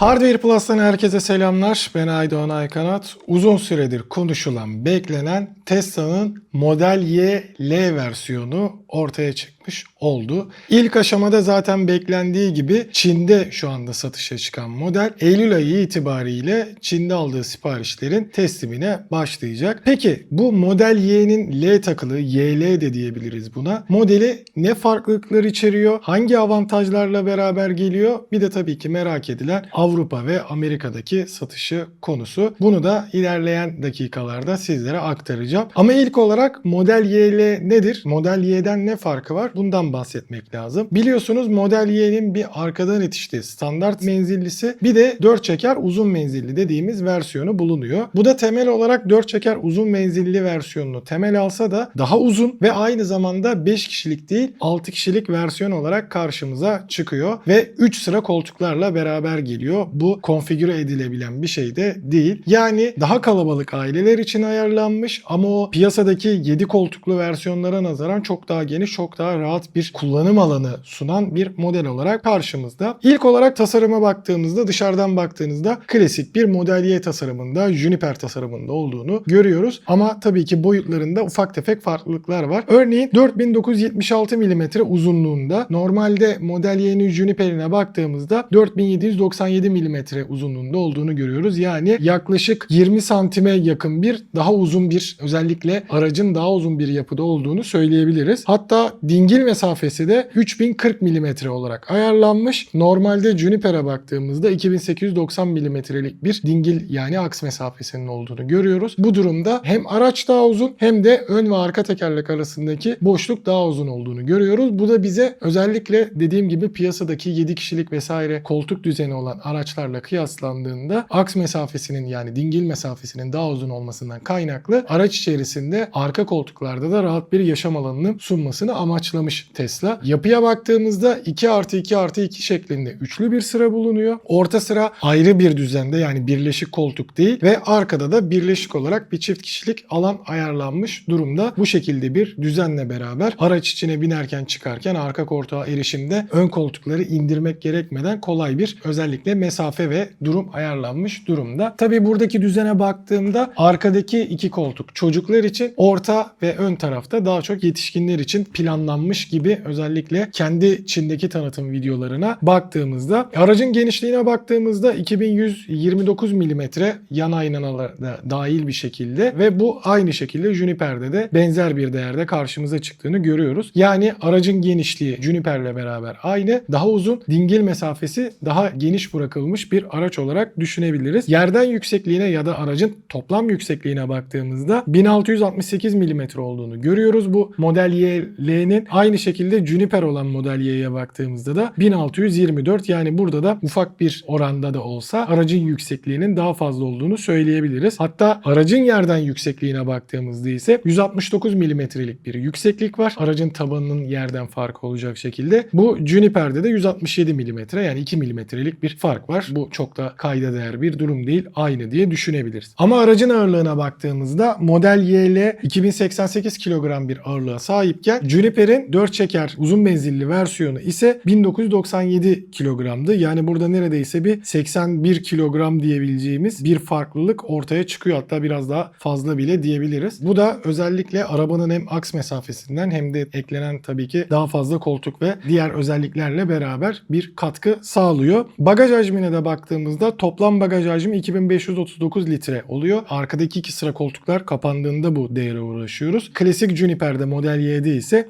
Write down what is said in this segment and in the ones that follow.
Hardware Plus'tan herkese selamlar. Ben Aydoğan Aykanat. Uzun süredir konuşulan, beklenen Tesla'nın Model Y L versiyonu ortaya çıkmış oldu. İlk aşamada zaten beklendiği gibi Çin'de şu anda satışa çıkan model Eylül ayı itibariyle Çin'de aldığı siparişlerin teslimine başlayacak. Peki bu Model Y'nin L takılı YL de diyebiliriz buna. Modeli ne farklılıklar içeriyor? Hangi avantajlarla beraber geliyor? Bir de tabii ki merak edilen Avrupa ve Amerika'daki satışı konusu. Bunu da ilerleyen dakikalarda sizlere aktaracağım. Ama ilk olarak Model YL nedir? Model Y'den ne farkı var? Bundan bahsetmek lazım. Biliyorsunuz Model Y'nin bir arkadan itişli standart menzillisi bir de 4 çeker uzun menzilli dediğimiz versiyonu bulunuyor. Bu da temel olarak 4 çeker uzun menzilli versiyonunu temel alsa da daha uzun ve aynı zamanda 5 kişilik değil 6 kişilik versiyon olarak karşımıza çıkıyor ve 3 sıra koltuklarla beraber geliyor. Bu konfigüre edilebilen bir şey de değil. Yani daha kalabalık aileler için ayarlanmış ama o piyasadaki 7 koltuklu versiyonlara nazaran çok daha geniş, çok daha rahat bir kullanım alanı sunan bir model olarak karşımızda. İlk olarak tasarıma baktığımızda dışarıdan baktığınızda klasik bir Model Y tasarımında, Juniper tasarımında olduğunu görüyoruz. Ama tabii ki boyutlarında ufak tefek farklılıklar var. Örneğin 4976 mm uzunluğunda normalde Model Y'nin Juniper'ine baktığımızda 4797 mm uzunluğunda olduğunu görüyoruz. Yani yaklaşık 20 santime yakın bir daha uzun bir özellikle aracın daha uzun bir yapıda olduğunu söyleyebiliriz. Hatta dingil mesafesi de 3040 mm olarak ayarlanmış. Normalde Juniper'a baktığımızda 2890 mm'lik bir dingil yani aks mesafesinin olduğunu görüyoruz. Bu durumda hem araç daha uzun hem de ön ve arka tekerlek arasındaki boşluk daha uzun olduğunu görüyoruz. Bu da bize özellikle dediğim gibi piyasadaki 7 kişilik vesaire koltuk düzeni olan araçlarla kıyaslandığında aks mesafesinin yani dingil mesafesinin daha uzun olmasından kaynaklı araç içerisinde arka koltuklarda da rahat bir yaşam alanını sunmasını amaçlamış Tesla. Yapıya baktığımızda 2 artı 2 artı 2 şeklinde üçlü bir sıra bulunuyor. Orta sıra ayrı bir düzende yani birleşik koltuk değil ve arkada da birleşik olarak bir çift kişilik alan ayarlanmış durumda. Bu şekilde bir düzenle beraber araç içine binerken çıkarken arka koltuğa erişimde ön koltukları indirmek gerekmeden kolay bir özellikle mesafe ve durum ayarlanmış durumda. Tabi buradaki düzene baktığımda arkadaki iki koltuk çocuklar için orta ve ön tarafta daha çok yetişkinler için planlanmış gibi özellikle kendi Çin'deki tanıtım videolarına baktığımızda aracın genişliğine baktığımızda 2129 mm yan aynalar da dahil bir şekilde ve bu aynı şekilde Juniper'de de benzer bir değerde karşımıza çıktığını görüyoruz. Yani aracın genişliği Juniper'le beraber aynı. Daha uzun dingil mesafesi daha geniş bırakılmış bir araç olarak düşünebiliriz. Yerden yüksekliğine ya da aracın toplam yüksekliğine baktığımızda 1668 mm olduğunu görüyoruz. Bu Model YL'nin aynı şekilde Juniper olan Model Y'ye baktığımızda da 1624 yani burada da ufak bir oranda da olsa aracın yüksekliğinin daha fazla olduğunu söyleyebiliriz. Hatta aracın yerden yüksekliğine baktığımızda ise 169 milimetrelik bir yükseklik var. Aracın tabanının yerden farkı olacak şekilde. Bu Juniper'de de 167 milimetre yani 2 milimetrelik bir fark var. Bu çok da kayda değer bir durum değil. Aynı diye düşünebiliriz. Ama aracın ağırlığına baktığımızda Model YL 2088 kilogram bir ağırlığa sahipken Juniper'in 4 çeker uzun menzilli versiyonu ise 1997 kilogramdı. Yani burada neredeyse bir 81 kilogram diyebileceğimiz bir farklılık ortaya çıkıyor. Hatta biraz daha fazla bile diyebiliriz. Bu da özellikle arabanın hem aks mesafesinden hem de eklenen tabii ki daha fazla koltuk ve diğer özelliklerle beraber bir katkı sağlıyor. Bagaj hacmine de baktığımızda toplam bagaj hacmi 2539 litre oluyor. Arkadaki iki sıra koltuklar kapandığında bu değere ulaşıyoruz. Klasik Juniper'de Model Y'de ise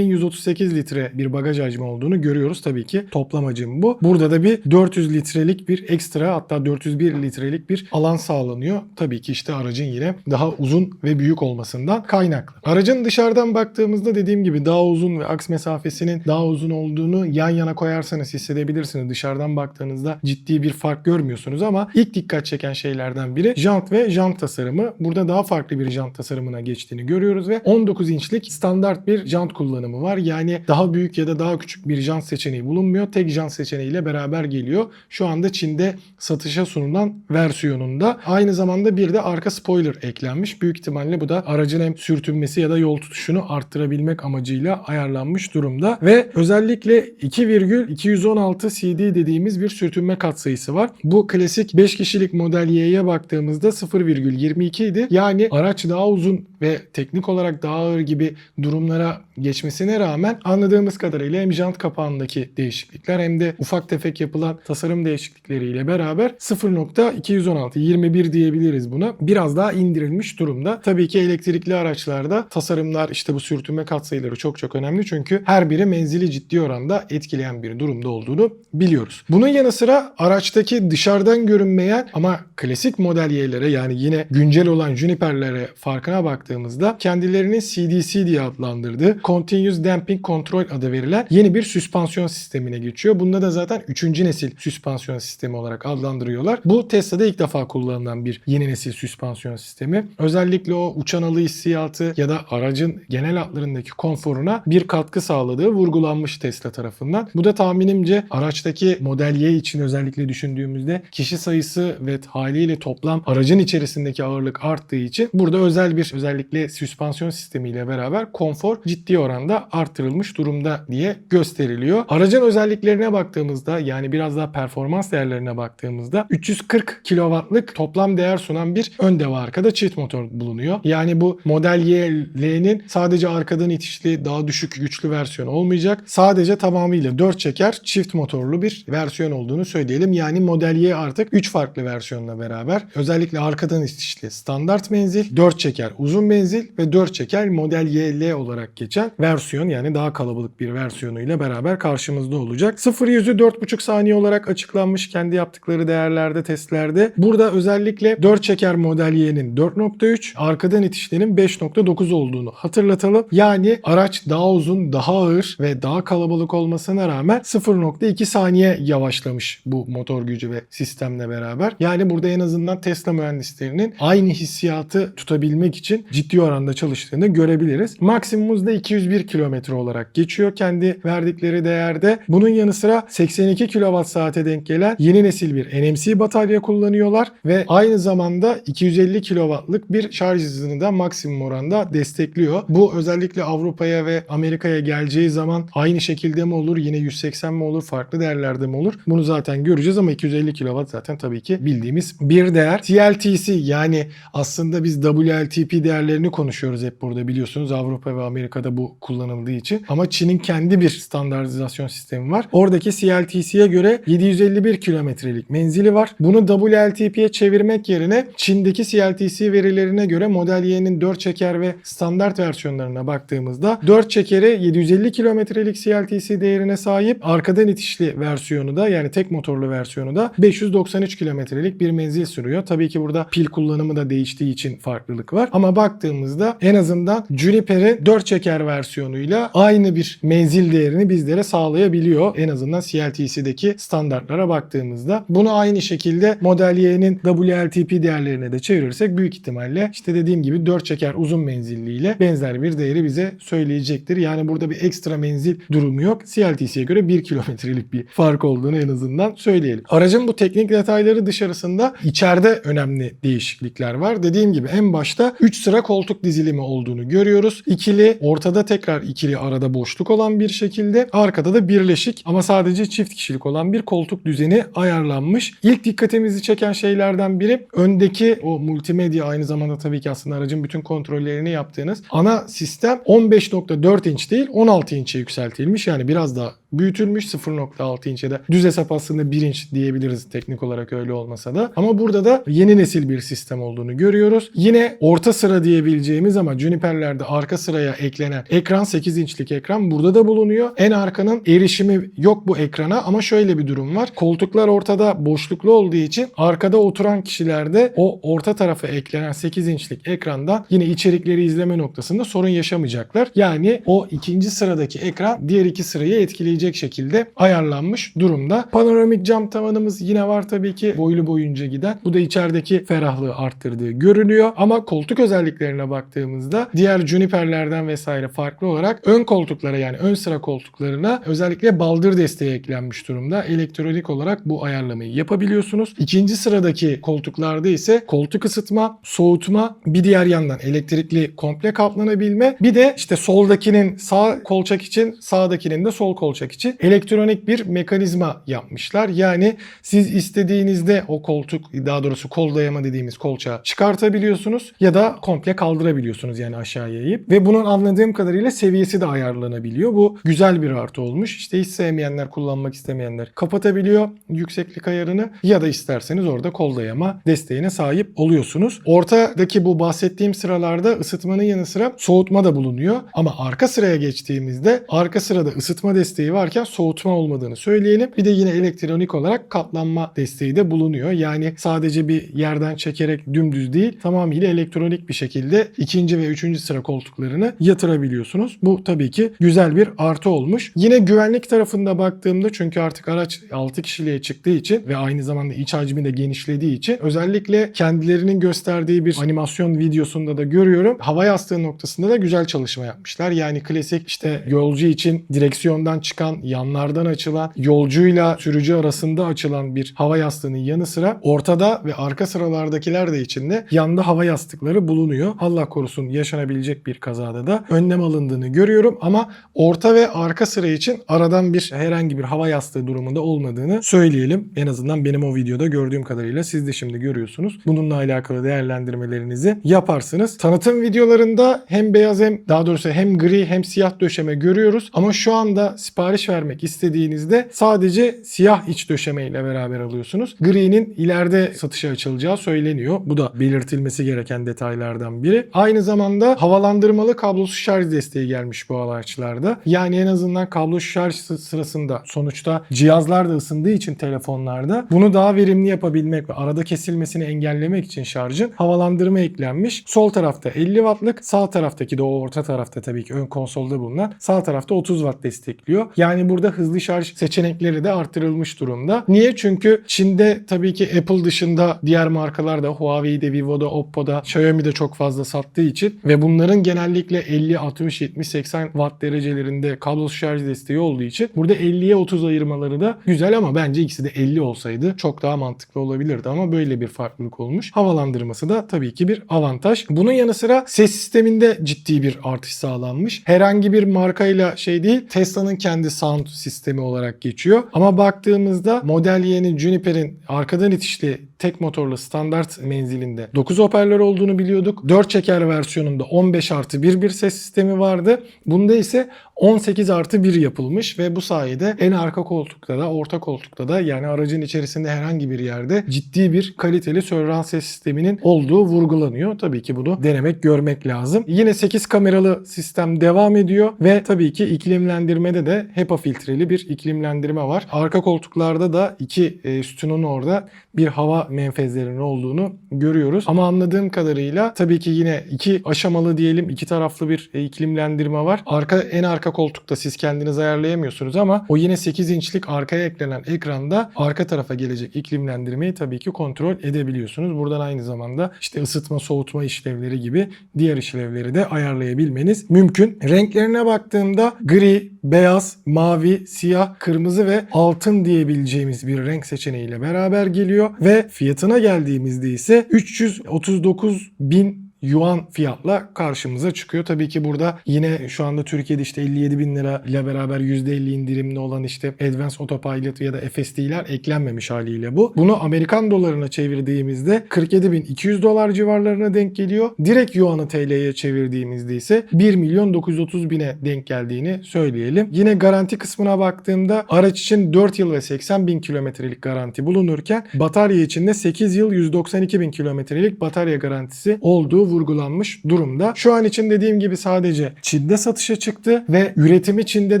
2138 litre bir bagaj hacmi olduğunu görüyoruz. Tabii ki toplam hacim bu. Burada da bir 400 litrelik bir ekstra hatta 401 litrelik bir alan sağlanıyor. Tabii ki işte aracın yine daha uzun ve büyük olmasından kaynaklı. Aracın dışarıdan baktığımızda dediğim gibi daha uzun ve aks mesafesinin daha uzun olduğunu yan yana koyarsanız hissedebilirsiniz. Dışarıdan baktığınızda ciddi bir fark görmüyorsunuz ama ilk dikkat çeken şeylerden biri jant ve jant tasarımı. Burada daha farklı bir jant tasarımına geçtiğini görüyoruz ve 19 inçlik standart bir jant kullanımı var. Var. Yani daha büyük ya da daha küçük bir jant seçeneği bulunmuyor. Tek jant seçeneğiyle beraber geliyor. Şu anda Çin'de satışa sunulan versiyonunda. Aynı zamanda bir de arka spoiler eklenmiş. Büyük ihtimalle bu da aracın hem sürtünmesi ya da yol tutuşunu arttırabilmek amacıyla ayarlanmış durumda. Ve özellikle 2,216 CD dediğimiz bir sürtünme katsayısı var. Bu klasik 5 kişilik Model Y'ye baktığımızda 0,22 idi. Yani araç daha uzun ve teknik olarak daha ağır gibi durumlara geçmesine rağmen anladığımız kadarıyla hem jant kapağındaki değişiklikler hem de ufak tefek yapılan tasarım değişiklikleriyle beraber 0.216 21 diyebiliriz buna. Biraz daha indirilmiş durumda. Tabii ki elektrikli araçlarda tasarımlar işte bu sürtünme katsayıları çok çok önemli çünkü her biri menzili ciddi oranda etkileyen bir durumda olduğunu biliyoruz. Bunun yanı sıra araçtaki dışarıdan görünmeyen ama klasik model Y'lere yani yine güncel olan Juniper'lere farkına baktığımızda kendilerini CDC diye adlandırdığı Continuous Damping Control adı verilen yeni bir süspansiyon sistemine geçiyor. Bunda da zaten 3. nesil süspansiyon sistemi olarak adlandırıyorlar. Bu Tesla'da ilk defa kullanılan bir yeni nesil süspansiyon sistemi. Özellikle o uçan alı hissiyatı ya da aracın genel hatlarındaki konforuna bir katkı sağladığı vurgulanmış Tesla tarafından. Bu da tahminimce araçtaki Model Y için özellikle düşündüğümüzde kişi sayısı ve haliyle toplam aracın içerisindeki ağırlık arttığı için burada özel bir özellikle süspansiyon sistemiyle beraber konfor ciddi oranda artırılmış durumda diye gösteriliyor. Aracın özelliklerine baktığımızda yani biraz daha performans değerlerine baktığımızda 340 kW'lık toplam değer sunan bir ön ve arkada çift motor bulunuyor. Yani bu Model Y L'nin sadece arkadan itişli daha düşük güçlü versiyon olmayacak. Sadece tamamıyla 4 çeker çift motorlu bir versiyon olduğunu söyleyelim. Yani Model Y artık 3 farklı versiyonla beraber özellikle arkadan itişli standart menzil, 4 çeker uzun menzil ve 4 çeker Model Y L olarak geçen versiyon yani daha kalabalık bir versiyonuyla beraber karşımızda olacak. 0 yüzü 4,5 saniye olarak açıklanmış kendi yaptıkları değerlerde testlerde. Burada özellikle 4 çeker Model Y'nin 4.3 arkadan itişlerin 5.9 olduğunu hatırlatalım. Yani araç daha uzun, daha ağır ve daha kalabalık olmasına rağmen 0.2 saniye yavaşlamış bu motor gücü ve sistemle beraber. Yani burada en azından Tesla mühendislerinin aynı hissiyatı tutabilmek için ciddi oranda çalıştığını görebiliriz. Maksimumumuz da 201 kilometre olarak geçiyor kendi verdikleri değerde. Bunun yanı sıra 82 kWh saate denk gelen yeni nesil bir NMC batarya kullanıyorlar ve aynı zamanda 250 kW'lık bir şarj hızını da maksimum oranda destekliyor. Bu özellikle Avrupa'ya ve Amerika'ya geleceği zaman aynı şekilde mi olur yine 180 mi olur farklı değerlerde mi olur bunu zaten göreceğiz ama 250 kW zaten tabii ki bildiğimiz bir değer. TLTC yani aslında biz WLTP değerlerini konuşuyoruz hep burada biliyorsunuz Avrupa ve Amerika'da bu kullanıldığı için ama Çin'in kendi bir standartizasyon sistemi var. Oradaki CLTC'ye göre 751 kilometrelik menzili var. Bunu WLTP'ye çevirmek yerine Çin'deki CLTC verilerine göre Model Y'nin 4 çeker ve standart versiyonlarına baktığımızda 4 çekeri 750 kilometrelik CLTC değerine sahip. Arkadan itişli versiyonu da yani tek motorlu versiyonu da 593 kilometrelik bir menzil sürüyor. Tabii ki burada pil kullanımı da değiştiği için farklılık var. Ama baktığımızda en azından Juniper'in 4 çeker versiyonuyla aynı bir menzil değerini bizlere sağlayabiliyor. En azından CLTC'deki standartlara baktığımızda. Bunu aynı şekilde Model Y'nin WLTP değerlerine de çevirirsek büyük ihtimalle işte dediğim gibi 4 çeker uzun menzilliyle benzer bir değeri bize söyleyecektir. Yani burada bir ekstra menzil durumu yok. CLTC'ye göre 1 kilometrelik bir fark olduğunu en azından söyleyelim. Aracın bu teknik detayları dışarısında içeride önemli değişiklikler var. Dediğim gibi en başta 3 sıra koltuk dizilimi olduğunu görüyoruz. İkili, ortada tekrar ikili arada boşluk olan bir şekilde. Arkada da birleşik ama sadece çift kişilik olan bir koltuk düzeni ayarlanmış. İlk dikkatimizi çeken şeylerden biri öndeki o multimedya aynı zamanda tabii ki aslında aracın bütün kontrollerini yaptığınız ana sistem 15.4 inç değil 16 inçe yükseltilmiş. Yani biraz daha büyütülmüş 0.6 inçe de düz hesap aslında 1 inç diyebiliriz teknik olarak öyle olmasa da. Ama burada da yeni nesil bir sistem olduğunu görüyoruz. Yine orta sıra diyebileceğimiz ama Juniper'lerde arka sıraya eklenen ekran 8 inçlik ekran burada da bulunuyor. En arkanın erişimi yok bu ekrana ama şöyle bir durum var. Koltuklar ortada boşluklu olduğu için arkada oturan kişilerde o orta tarafa eklenen 8 inçlik ekranda yine içerikleri izleme noktasında sorun yaşamayacaklar. Yani o ikinci sıradaki ekran diğer iki sırayı etkileyecek şekilde ayarlanmış durumda. Panoramik cam tavanımız yine var tabii ki boylu boyunca giden. Bu da içerideki ferahlığı arttırdığı görünüyor. Ama koltuk özelliklerine baktığımızda diğer Juniper'lerden vesaire farklı olarak ön koltuklara yani ön sıra koltuklarına özellikle baldır desteği eklenmiş durumda. Elektronik olarak bu ayarlamayı yapabiliyorsunuz. İkinci sıradaki koltuklarda ise koltuk ısıtma, soğutma, bir diğer yandan elektrikli komple kaplanabilme, bir de işte soldakinin sağ kolçak için, sağdakinin de sol kolçak için elektronik bir mekanizma yapmışlar. Yani siz istediğinizde o koltuk, daha doğrusu kol dayama dediğimiz kolçağı çıkartabiliyorsunuz ya da komple kaldırabiliyorsunuz yani aşağıya eğip. Ve bunun anladığım kadarıyla seviyesi de ayarlanabiliyor. Bu güzel bir artı olmuş. İşte hiç sevmeyenler, kullanmak istemeyenler kapatabiliyor yükseklik ayarını ya da isterseniz orada kol dayama desteğine sahip oluyorsunuz. Ortadaki bu bahsettiğim sıralarda ısıtmanın yanı sıra soğutma da bulunuyor. Ama arka sıraya geçtiğimizde arka sırada ısıtma desteği varken soğutma olmadığını söyleyelim. Bir de yine elektronik olarak katlanma desteği de bulunuyor. Yani sadece bir yerden çekerek dümdüz değil tamamıyla elektronik bir şekilde ikinci ve üçüncü sıra koltuklarını yatırabiliyorsunuz. Bu tabii ki güzel bir artı olmuş. Yine güvenlik tarafında baktığımda çünkü artık araç 6 kişiliğe çıktığı için ve aynı zamanda iç hacmi de genişlediği için özellikle kendilerinin gösterdiği bir animasyon videosunda da görüyorum. Hava yastığı noktasında da güzel çalışma yapmışlar. Yani klasik işte yolcu için direksiyondan çıkan, yanlardan açılan, yolcuyla sürücü arasında açılan bir hava yastığının yanı sıra ortada ve arka sıralardakiler de içinde yanda hava yastıkları bulunuyor. Allah korusun yaşanabilecek bir kazada da önlem alındığını görüyorum ama orta ve arka sıra için aradan bir herhangi bir hava yastığı durumunda olmadığını söyleyelim. En azından benim o videoda gördüğüm kadarıyla siz de şimdi görüyorsunuz. Bununla alakalı değerlendirmelerinizi yaparsınız. Tanıtım videolarında hem beyaz hem daha doğrusu hem gri hem siyah döşeme görüyoruz ama şu anda sipariş vermek istediğinizde sadece siyah iç döşeme ile beraber alıyorsunuz. Gri'nin ileride satışa açılacağı söyleniyor. Bu da belirtilmesi gereken detaylardan biri. Aynı zamanda havalandırmalı kablosuz şarj desteği gelmiş bu araçlarda. Yani en azından kablosuz şarj sı- sırasında sonuçta cihazlar da ısındığı için telefonlarda bunu daha verimli yapabilmek ve arada kesilmesini engellemek için şarjın havalandırma eklenmiş. Sol tarafta 50 wattlık, sağ taraftaki de o orta tarafta tabii ki ön konsolda bulunan sağ tarafta 30 watt destekliyor. Yani burada hızlı şarj seçenekleri de artırılmış durumda. Niye? Çünkü Çin'de tabii ki Apple dışında diğer markalar da Huawei'de, Vivo'da, Oppo'da, Xiaomi'de çok fazla sattığı için ve bunların genellikle 50, 60, 70, 80 watt derecelerinde kablosuz şarj desteği olduğu için burada 50'ye 30 ayırmaları da güzel ama bence ikisi de 50 olsaydı çok daha mantıklı olabilirdi ama böyle bir farklılık olmuş. Havalandırması da tabii ki bir avantaj. Bunun yanı sıra ses sisteminde ciddi bir artış sağlanmış. Herhangi bir markayla şey değil Tesla'nın kendi sound sistemi olarak geçiyor. Ama baktığımızda Model Y'nin Juniper'in arkadan itişli tek motorlu standart menzilinde 9 hoparlör olduğunu biliyorduk. 4 çeker versiyonunda 15 artı 1 bir ses sistemi vardı. Bunda ise 18 artı 1 yapılmış ve bu sayede en arka koltukta da orta koltukta da yani aracın içerisinde herhangi bir yerde ciddi bir kaliteli surround ses sisteminin olduğu vurgulanıyor. Tabii ki bunu denemek görmek lazım. Yine 8 kameralı sistem devam ediyor ve tabii ki iklimlendirmede de HEPA filtreli bir iklimlendirme var. Arka koltuklarda da iki e, sütunun orada bir hava menfezlerinin olduğunu görüyoruz. Ama anladığım kadarıyla tabii ki yine iki aşamalı diyelim iki taraflı bir e, iklimlendirme var. Arka en arka koltukta siz kendiniz ayarlayamıyorsunuz ama o yine 8 inçlik arkaya eklenen ekranda arka tarafa gelecek iklimlendirmeyi tabii ki kontrol edebiliyorsunuz. Buradan aynı zamanda işte ısıtma soğutma işlevleri gibi diğer işlevleri de ayarlayabilmeniz mümkün. Renklerine baktığımda gri, beyaz, mavi, siyah, kırmızı ve altın diyebileceğimiz bir renk seçeneğiyle beraber geliyor. Ve fiyatına geldiğimizde ise 339 bin yuan fiyatla karşımıza çıkıyor. Tabii ki burada yine şu anda Türkiye'de işte 57 bin lira ile beraber %50 indirimli olan işte Advanced Autopilot ya da FSD'ler eklenmemiş haliyle bu. Bunu Amerikan dolarına çevirdiğimizde 47.200 dolar civarlarına denk geliyor. Direkt yuanı TL'ye çevirdiğimizde ise 1 milyon 930 bine denk geldiğini söyleyelim. Yine garanti kısmına baktığımda araç için 4 yıl ve 80 bin kilometrelik garanti bulunurken batarya için de 8 yıl 192 bin kilometrelik batarya garantisi olduğu vurgulanmış durumda. Şu an için dediğim gibi sadece Çin'de satışa çıktı ve üretimi Çin'de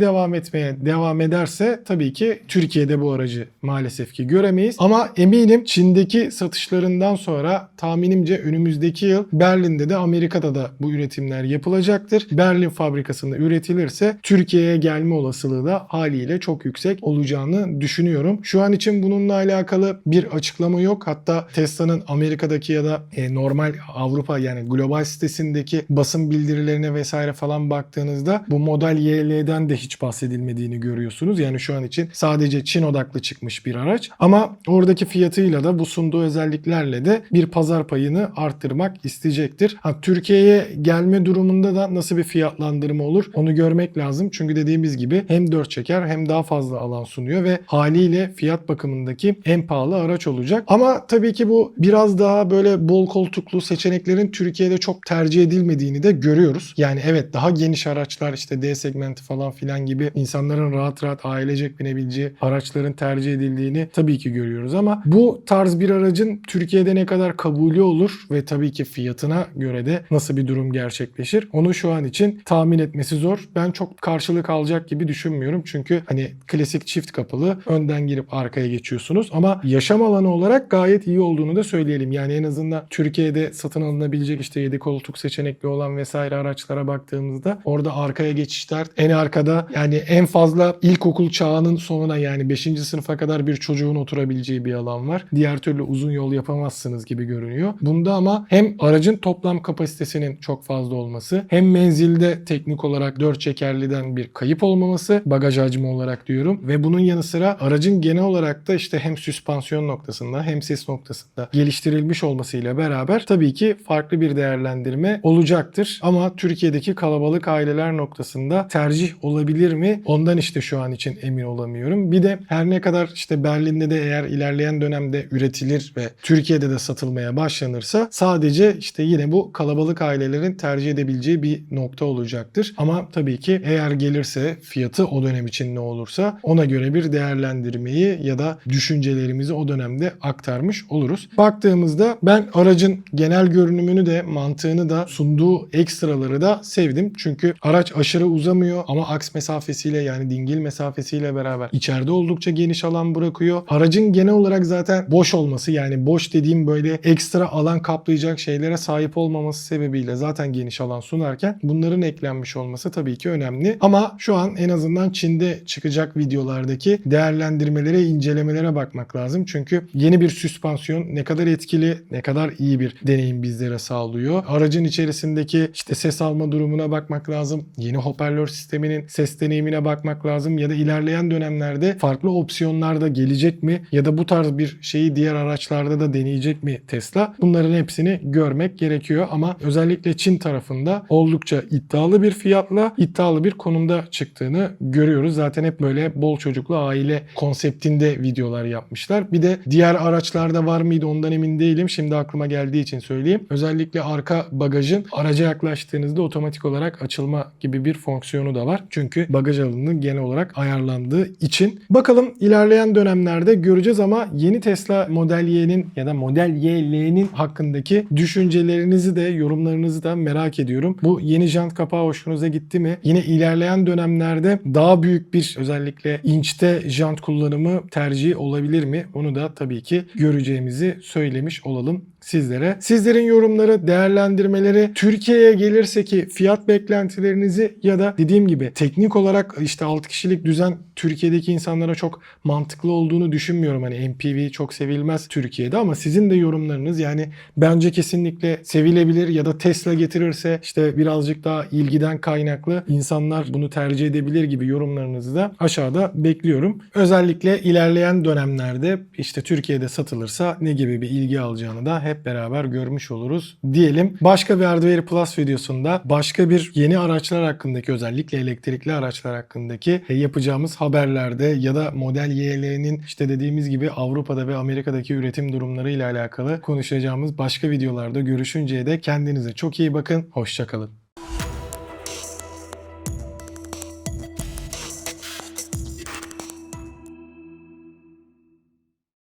devam etmeye devam ederse tabii ki Türkiye'de bu aracı maalesef ki göremeyiz. Ama eminim Çin'deki satışlarından sonra tahminimce önümüzdeki yıl Berlin'de de Amerika'da da bu üretimler yapılacaktır. Berlin fabrikasında üretilirse Türkiye'ye gelme olasılığı da haliyle çok yüksek olacağını düşünüyorum. Şu an için bununla alakalı bir açıklama yok. Hatta Tesla'nın Amerika'daki ya da e, normal Avrupa yani Yani global sitesindeki basın bildirilerine vesaire falan baktığınızda bu model YL'den de hiç bahsedilmediğini görüyorsunuz. Yani şu an için sadece Çin odaklı çıkmış bir araç. Ama oradaki fiyatıyla da bu sunduğu özelliklerle de bir pazar payını arttırmak isteyecektir. Ha, Türkiye'ye gelme durumunda da nasıl bir fiyatlandırma olur onu görmek lazım. Çünkü dediğimiz gibi hem 4 çeker hem daha fazla alan sunuyor ve haliyle fiyat bakımındaki en pahalı araç olacak. Ama tabii ki bu biraz daha böyle bol koltuklu seçeneklerin Türkiye'de çok tercih edilmediğini de görüyoruz. Yani evet daha geniş araçlar işte D segmenti falan filan gibi insanların rahat rahat ailecek binebileceği araçların tercih edildiğini tabii ki görüyoruz ama bu tarz bir aracın Türkiye'de ne kadar kabulü olur ve tabii ki fiyatına göre de nasıl bir durum gerçekleşir onu şu an için tahmin etmesi zor. Ben çok karşılık alacak gibi düşünmüyorum çünkü hani klasik çift kapılı önden girip arkaya geçiyorsunuz ama yaşam alanı olarak gayet iyi olduğunu da söyleyelim. Yani en azından Türkiye'de satın alınabilecek işte 7 koltuk seçenekli olan vesaire araçlara baktığımızda orada arkaya geçişler en arkada yani en fazla ilkokul çağının sonuna yani 5. sınıfa kadar bir çocuğun oturabileceği bir alan var. Diğer türlü uzun yol yapamazsınız gibi görünüyor. Bunda ama hem aracın toplam kapasitesinin çok fazla olması hem menzilde teknik olarak 4 çekerliden bir kayıp olmaması bagaj hacmi olarak diyorum ve bunun yanı sıra aracın genel olarak da işte hem süspansiyon noktasında hem ses noktasında geliştirilmiş olmasıyla beraber tabii ki farklı bir değerlendirme olacaktır. Ama Türkiye'deki kalabalık aileler noktasında tercih olabilir mi? Ondan işte şu an için emin olamıyorum. Bir de her ne kadar işte Berlin'de de eğer ilerleyen dönemde üretilir ve Türkiye'de de satılmaya başlanırsa sadece işte yine bu kalabalık ailelerin tercih edebileceği bir nokta olacaktır. Ama tabii ki eğer gelirse fiyatı o dönem için ne olursa ona göre bir değerlendirmeyi ya da düşüncelerimizi o dönemde aktarmış oluruz. Baktığımızda ben aracın genel görünümünü de mantığını da sunduğu ekstraları da sevdim. Çünkü araç aşırı uzamıyor ama aks mesafesiyle yani dingil mesafesiyle beraber içeride oldukça geniş alan bırakıyor. Aracın genel olarak zaten boş olması yani boş dediğim böyle ekstra alan kaplayacak şeylere sahip olmaması sebebiyle zaten geniş alan sunarken bunların eklenmiş olması tabii ki önemli. Ama şu an en azından Çin'de çıkacak videolardaki değerlendirmelere, incelemelere bakmak lazım. Çünkü yeni bir süspansiyon ne kadar etkili, ne kadar iyi bir deneyim bizlere sağlıyor. Aracın içerisindeki işte ses alma durumuna bakmak lazım. Yeni hoparlör sisteminin ses deneyimine bakmak lazım ya da ilerleyen dönemlerde farklı opsiyonlar da gelecek mi ya da bu tarz bir şeyi diğer araçlarda da deneyecek mi Tesla? Bunların hepsini görmek gerekiyor ama özellikle Çin tarafında oldukça iddialı bir fiyatla iddialı bir konumda çıktığını görüyoruz. Zaten hep böyle bol çocuklu aile konseptinde videolar yapmışlar. Bir de diğer araçlarda var mıydı ondan emin değilim. Şimdi aklıma geldiği için söyleyeyim. Özellikle arka bagajın araca yaklaştığınızda otomatik olarak açılma gibi bir fonksiyonu da var. Çünkü bagaj alanının genel olarak ayarlandığı için. Bakalım ilerleyen dönemlerde göreceğiz ama yeni Tesla Model Y'nin ya da Model YL'nin hakkındaki düşüncelerinizi de yorumlarınızı da merak ediyorum. Bu yeni jant kapağı hoşunuza gitti mi? Yine ilerleyen dönemlerde daha büyük bir özellikle inçte jant kullanımı tercih olabilir mi? Onu da tabii ki göreceğimizi söylemiş olalım sizlere. Sizlerin yorumları, değerlendirmeleri, Türkiye'ye gelirse ki fiyat beklentilerinizi ya da dediğim gibi teknik olarak işte 6 kişilik düzen Türkiye'deki insanlara çok mantıklı olduğunu düşünmüyorum. Hani MPV çok sevilmez Türkiye'de ama sizin de yorumlarınız yani bence kesinlikle sevilebilir ya da Tesla getirirse işte birazcık daha ilgiden kaynaklı insanlar bunu tercih edebilir gibi yorumlarınızı da aşağıda bekliyorum. Özellikle ilerleyen dönemlerde işte Türkiye'de satılırsa ne gibi bir ilgi alacağını da hep beraber görmüş oluruz diyelim. Başka bir Hardware Plus videosunda başka bir yeni araçlar hakkındaki özellikle elektrikli araçlar hakkındaki yapacağımız haberlerde ya da Model YL'nin işte dediğimiz gibi Avrupa'da ve Amerika'daki üretim durumları ile alakalı konuşacağımız başka videolarda görüşünceye dek kendinize çok iyi bakın. Hoşçakalın.